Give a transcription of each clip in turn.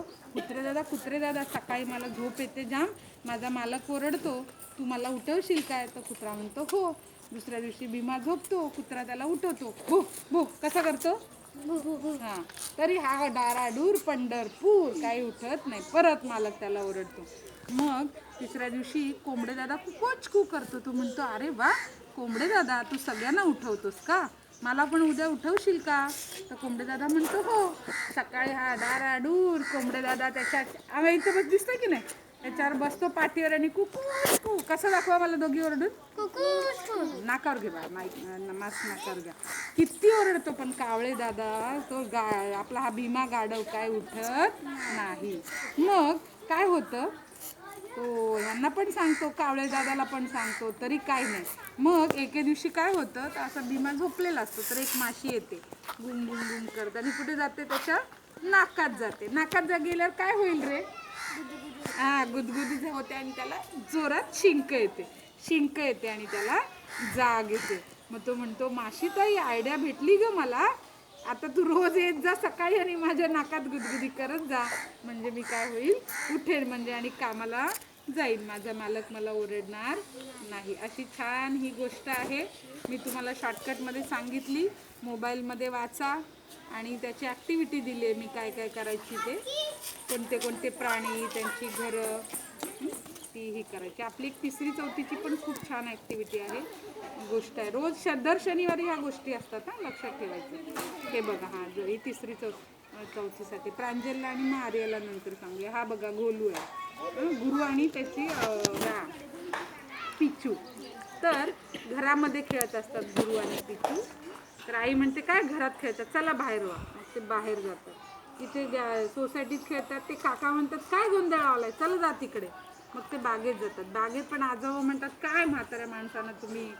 कुत्रे दादा कुत्रे दादा सकाळी मला झोप येते जाम. माझा मालक ओरडतो तू मला उठवशील काय? तर कुत्रा म्हणतो हो. दुसऱ्या दिवशी भीमा झोपतो कुत्रा त्याला उठवतो. भो भो कसा करतो? हा. तरी हा डाराडूर पंढरपूर काही उठत नाही. परत मालक त्याला ओरडतो. मग तिसऱ्या दिवशी कोंबडे दादा खूपच कू करतो. तू म्हणतो अरे वा कोंबडे दादा तू सगळ्यांना उठवतोस का? मला पण उद्या उठवशील का? तर कोंबडे दादा म्हणतो हो. सकाळी हा डाराडूर कोंबडे दादा त्याच्या आम्ही इथं बस दिसतोय की नाही? त्याच्यावर बसतो पाठीवर आणि कुकू कू कसं दाखवा मला दोघी ओरडून? नाकावर घे बा माईक मास नाकावर घ्या. किती ओरडतो पण कावळे दादा तो गा आपला हा भीमा गाडव काय उठत नाही. मग काय होतं? तो त्यांना पण सांगतो कावळे दादाला पण सांगतो तरी काय नाही. मग एके दिवशी काय होतं तर असा भीमा झोपलेला असतो तर एक माशी येते गुम गुम गुम करत आणि कुठे जाते त्याच्या नाकात जाते. नाकात जा गेल्यावर काय होईल रे? हा गुदगुदी होते आणि त्याला जोरात शिंक येते. शिंक येते आणि त्याला जाग येते. मग तो म्हणतो माशी ताई आयडिया भेटली ग मला. आता तू रोज येत जा सकाळी आणि माझ्या नाकात गुदगुदी करत जा. म्हणजे मी काय होईल? उठेल म्हणजे आणि कामाला जाईल. माझा मालक मला ओरडणार नाही. अशी छान ही गोष्ट आहे. मी तुम्हाला शॉर्टकटमध्ये सांगितली. मोबाईलमध्ये वाचा. आणि त्याची ॲक्टिव्हिटी दिली आहे मी काय काय करायची ते. कोणते कोणते प्राणी त्यांची घरं ती ही करायची. आपली एक तिसरी चौथीची पण खूप छान ॲक्टिव्हिटी आहे. गोष्ट आहे. रोज श दर शनिवारी ह्या गोष्टी असतात हां? लक्षात ठेवायचं. हे बघा हां जरी ही तिसरी चौथी. चौथीसाठी. प्रांजलला आणि मग नंतर सांगूया. हा बघा गोलू आहे. गुरु आणि त्याची अं, पिचू. तर घरामध्ये खेळत असतात गुरु आणि पिचू. तर आई म्हणते काय घरात खेळतात? चला बाहेर व्हा मग ते बाहेर जातात. इथे सोसायटीत खेळतात ते काका म्हणतात काय गोंधळ आलाय? चला जा तिकडे. मग ते बागेत जातात. बागेत पण आजोबा म्हणतात काय म्हाताऱ्या माणसानं तुम्ही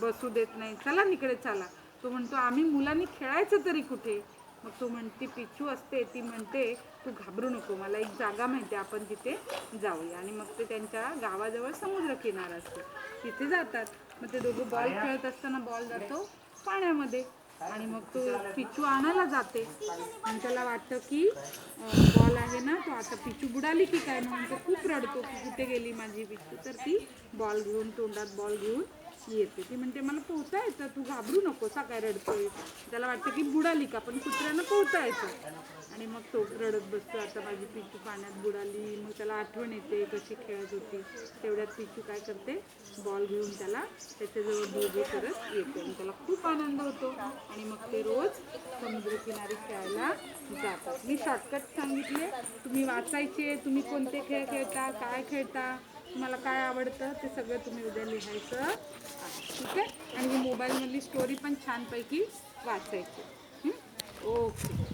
बसू देत नाही. चला निकडे चला. तो म्हणतो आम्ही मुलांनी खेळायचं तरी कुठे? मग तो म्हणते पिचू असते ती म्हणते तू घाबरू नको मला एक जागा माहिती आहे, आपण तिथे जाऊया. आणि मग ते त्यांच्या गावाजवळ समुद्र किनारा असतो. तिथे जातात. मग ते दोघं बॉल खेळत असताना बॉल जातो पाण्यामध्ये. आणि मग तो पिचू आणायला जाते. आणि त्याला वाटतं की बॉल आहे ना तो आता पिचू बुडाली की काय? म्हणून तो खूप रडतो की कुठे गेली माझी पिचू तर ती बॉल घेऊन तोंडात बॉल घेऊन येते. ती म्हणते मला पोहता येतं तू घाबरू नको काय रडतोय. त्याला वाटतं की बुडाली का पण कुत्र्यानं पोहता येतं आणि मग तो रडत बसतो आता माझी पिचू पाण्यात बुडाली मग त्याला आठवण येते कशी खेळत होती. तेवढ्यात पिचू काय करते बॉल घेऊन त्याला त्याच्याजवळ दोघे करत येते. आणि त्याला खूप आनंद होतो. आणि मग ते रोज समुद्रकिनारी खेळायला जातात. मी शॉर्टकट सांगितले तुम्ही वाचायचे तुम्ही कोणते खेळ खेळता काय खेळता? तुम्हाला काय आवडतं ते सगळं तुम्ही उद्या लिहायचं ठीक आहे? आणि ही मोबाईलमधली स्टोरी पण छानपैकी वाचायची. ओके